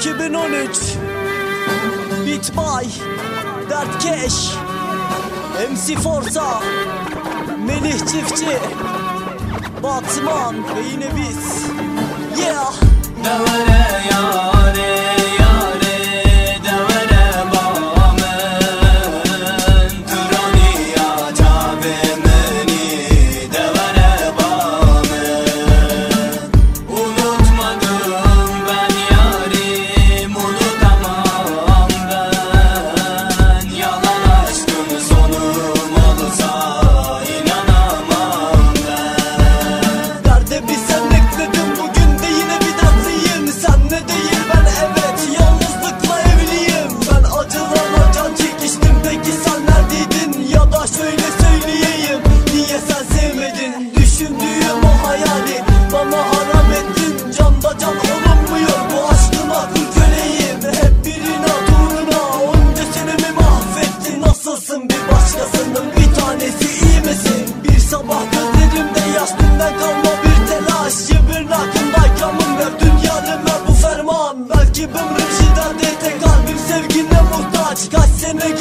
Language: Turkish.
2013 Beat by Dertkeş MC Forza Melih Çiftçi Batman ve yine biz. Yeah! Devere yare Nasılsın bir başkasının bir tanesi iyi misin? Bir sabah gözlerimde yaş dünden kalma bir telaş. Yıbırın hakkındayken ver dünyanın ver bu ferman. Belki ömrüm şiddet kalbim sevgine muhtaç. Kaç sene